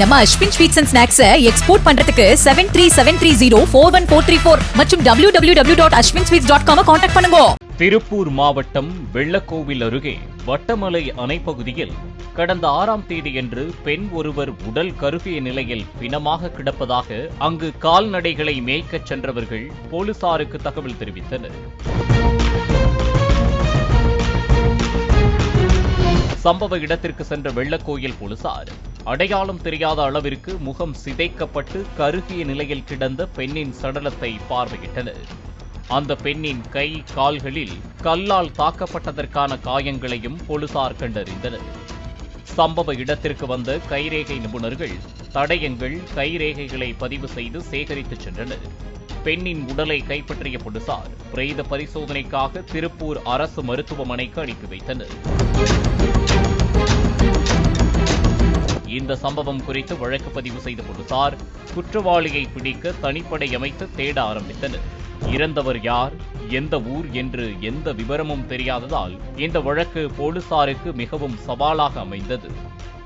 நம்ம Ashwin sweets and snacks export பண்றதுக்கு seven three seven three zero four one four three four மற்றும் W W W dot Ashwin sweets dot com contact பண்ணுங்க. திருப்பூர் மாவட்டம் வெள்ளக்கோவில் அருகே வட்டமலை அணைப்பகுதியில் கடந்த ஆறாம் தேதியன்று பெண் ஒருவர் உடல் கருகிய நிலையில் பிணமாக கிடப்பதாக அங்கு கால்நடைகளை மேய்க்கச் சென்றவர்கள் போலீசாருக்கு தகவல் தெரிவித்தனர். சம்பவ இடத்திற்கு சென்ற வெள்ளக்கோயில் போலீசார். அடையாளம் தெரியாத அளவிற்கு முகம் சிதைக்கப்பட்டு கருகிய நிலையில் கிடந்த பெண்ணின் சடலத்தை பார்வையிட்டனர். அந்த பெண்ணின் கை கால்களில் கல்லால் தாக்கப்பட்டதற்கான காயங்களையும் போலீசார் கண்டறிந்தனர். சம்பவ இடத்திற்கு வந்த கைரேகை நிபுணர்கள் தடயங்கள் கைரேகைகளை பதிவு செய்து சேகரித்துச் சென்றனர். பெண்ணின் உடலை கைப்பற்றிய போலீசார் பிரேத பரிசோதனைக்காக திருப்பூர் அரசு மருத்துவமனைக்கு அனுப்பி வைத்தனர். இந்த சம்பவம் குறித்து வழக்கு பதிவு செய்த போலீசார் குற்றவாளியை பிடிக்க தனிப்படை அமைத்து தேட ஆரம்பித்தனர். இறந்தவர் யார் எந்த ஊர் என்று எந்த விவரமும் தெரியாததால் இந்த வழக்கு போலீசாருக்கு மிகவும் சவாலாக அமைந்தது.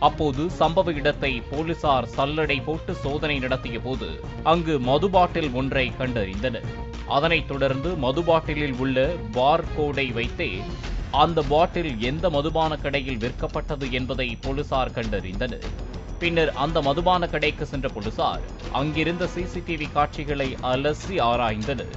அப்போது சம்பவ இடத்தை போலீசார் சல்லடை போட்டு சோதனை நடத்திய போது அங்கு மது பாட்டில் ஒன்றை கண்டறிந்தனர். அதனைத் தொடர்ந்து மது பாட்டிலில் உள்ள பார் கோடை வைத்தே அந்த பாட்டில் எந்த மதுபான கடையில் விற்கப்பட்டது என்பதை போலீசார் கண்டறிந்தனர். பின்னர் அந்த மதுபான கடைக்கு சென்ற போலீசார் அங்கிருந்த சிசிடிவி காட்சிகளை அலசி ஆராய்ந்தனர்.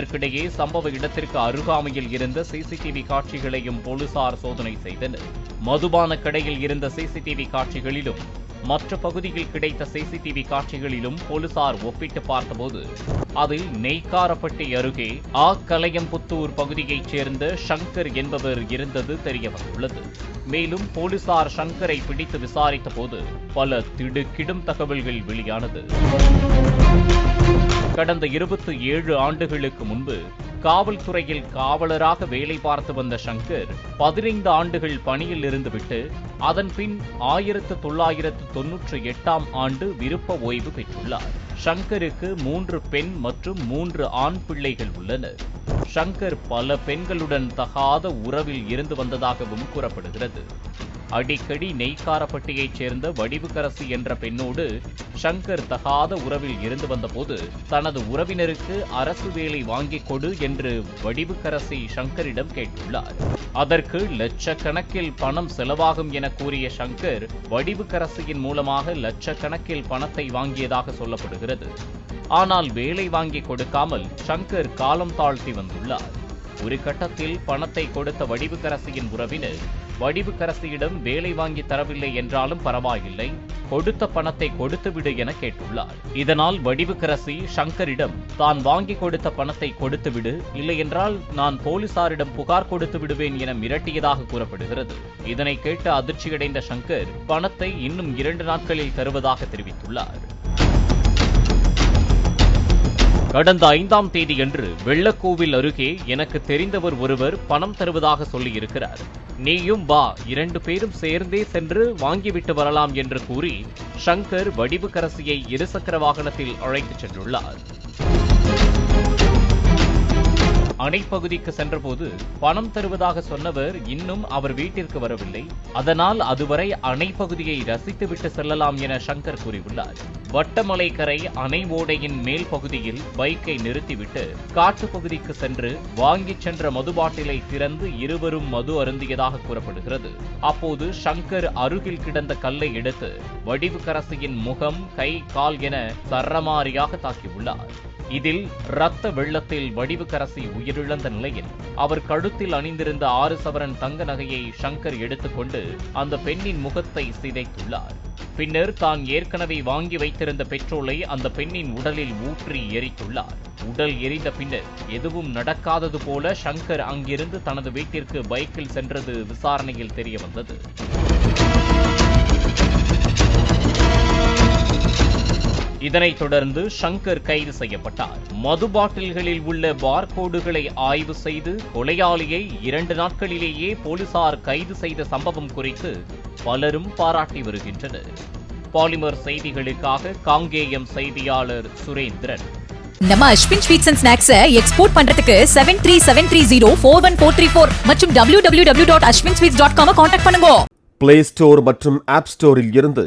இதற்கிடையே சம்பவ இடத்திற்கு அருகாமையில் இருந்த சிசிடிவி காட்சிகளையும் போலீசார் சோதனை செய்தனர். மதுபான கடையில் இருந்த சிசிடிவி காட்சிகளிலும் மற்ற பகுதியில் கிடைத்த சிசிடிவி காட்சிகளிலும் போலீசார் ஒப்பிட்டு பார்த்தபோது அதில் நெய்க்காரப்பட்டி அருகே ஆ கலையம்புத்தூர் பகுதியைச் சேர்ந்த ஷங்கர் என்பவர் இருந்தது தெரியவந்துள்ளது. மேலும் போலீசார் ஷங்கரை பிடித்து விசாரித்த போது பல திடுக்கிடும் தகவல்கள் வெளியானது. கடந்த இருபத்தி ஏழு ஆண்டுகளுக்கு முன்பு காவல்துறையில் காவலராக வேலை பார்த்து வந்த சங்கர் பதினைந்து ஆண்டுகள் பணியில் இருந்துவிட்டு அதன் பின் ஆயிரத்து தொள்ளாயிரத்து தொன்னூற்றி எட்டாம் ஆண்டு விருப்ப ஓய்வு பெற்றுள்ளார். சங்கருக்கு மூன்று பெண் மற்றும் மூன்று ஆண் பிள்ளைகள் உள்ளனர். சங்கர் பல பெண்களுடன் தகாத உறவில் இருந்து வந்ததாகவும் கூறப்படுகிறது. அடிக்கடி நெய்க்காரப்பட்டியைச் சேர்ந்த வடிவுக்கரசி என்ற பெண்ணோடு ஷங்கர் தகாத உறவில் இருந்து வந்தபோது தனது உறவினருக்கு அரசு வேலை வாங்கிக் கொடு என்று வடிவுக்கரசி ஷங்கரிடம் கேட்டுள்ளார். அதற்கு லட்சக்கணக்கில் பணம் செலவாகும் என கூறிய ஷங்கர் வடிவுக்கரசியின் மூலமாக லட்சக்கணக்கில் பணத்தை வாங்கியதாக சொல்லப்படுகிறது. ஆனால் வேலை வாங்கி கொடுக்காமல் ஷங்கர் காலம் தாழ்த்தி வந்துள்ளார். ஒரு கட்டத்தில் பணத்தை கொடுத்த வடிவுக்கரசியின் உறவினர் வடிவுக்கரசியிடம் வேலை வாங்கி தரவில்லை என்றாலும் பரவாயில்லை கொடுத்த பணத்தை கொடுத்துவிடு என கேட்டுள்ளார். இதனால் வடிவுக்கரசி சங்கரிடம் தான் வாங்கி கொடுத்த பணத்தை கொடுத்துவிடு இல்லையென்றால் நான் போலீசாரிடம் புகார் கொடுத்து விடுவேன் என மிரட்டியதாக கூறப்படுகிறது. இதனை கேட்டு அதிர்ச்சியடைந்த சங்கர் பணத்தை இன்னும் இரண்டு நாட்களில் தருவதாக தெரிவித்துள்ளார். கடந்த ஐந்தாம் தேதியன்று வெள்ளக்கோவில் அருகே எனக்கு தெரிந்தவர் ஒருவர் பணம் தருவதாக சொல்லியிருக்கிறார். நீயும் வா இரண்டு பேரும் சேர்ந்தே சென்று வாங்கிவிட்டு வரலாம் என்று கூறி சங்கர் வடிவுக்கரசியை இருசக்கர வாகனத்தில் அழைத்துச் சென்றுள்ளார். அணைப்பகுதிக்கு சென்றபோது பணம் தருவதாக சொன்னவர் இன்னும் அவர் வீட்டிற்கு வரவில்லை. அதனால் அதுவரை அணைப்பகுதியை ரசித்துவிட்டு செல்லலாம் என சங்கர் கூறியுள்ளார். வட்டமலைக்கரை அணை ஓடையின் மேல் பகுதியில் பைக்கை நிறுத்திவிட்டு காட்டுப்பகுதிக்கு சென்று வாங்கிச் சென்ற மது பாட்டிலை திறந்து இருவரும் மது அருந்தியதாக கூறப்படுகிறது. அப்போது சங்கர் அருகில் கிடந்த கல்லை எடுத்து வடிவுக்கரசியின் முகம் கை கால் என சரமாரியாக தாக்கியுள்ளார். இதில் இரத்த வெள்ளத்தில் வடிவுக்கரசி உயிரிழந்த நிலையில் அவர் கழுத்தில் அணிந்திருந்த ஆறு சவரன் தங்க நகையை சங்கர் எடுத்துக்கொண்டு அந்த பெண்ணின் முகத்தை சிதைத்துள்ளார். பின்னர் தான் ஏற்கனவே வாங்கி வைத்திருந்த பெட்ரோலை அந்த பெண்ணின் உடலில் ஊற்றி எரித்துள்ளார். உடல் எரிந்த பின்னர் எதுவும் நடக்காதது போல ஷங்கர் அங்கிருந்து தனது வீட்டிற்கு பைக்கில் சென்றது விசாரணையில் தெரியவந்தது. இதனைத் தொடர்ந்து ஷங்கர் கைது செய்யப்பட்டார். மது பாட்டில்களில் உள்ள பார்கோடுகளை ஆய்வு செய்து கொலையாளியை இரண்டு நாட்களிலேயே போலீசார் கைது செய்த சம்பவம் குறித்து பலரும் பாராட்டி வருகின்றனர். பாலிமர் செய்திகளுக்காக காங்கேயம் செய்தியாளர் சுரேந்திரன். நம்ம அஸ்வின் ஸ்வீட்ஸ் அண்ட் ஸ்நாக்ஸை எக்ஸ்போர்ட் பண்றதுக்கு seven three seven three zero four one four three four மற்றும் W W W dot Ashwin sweets dot காமை contact பண்ணுங்க. பிளே ஸ்டோர் மற்றும் ஆப் ஸ்டோரில் இருந்து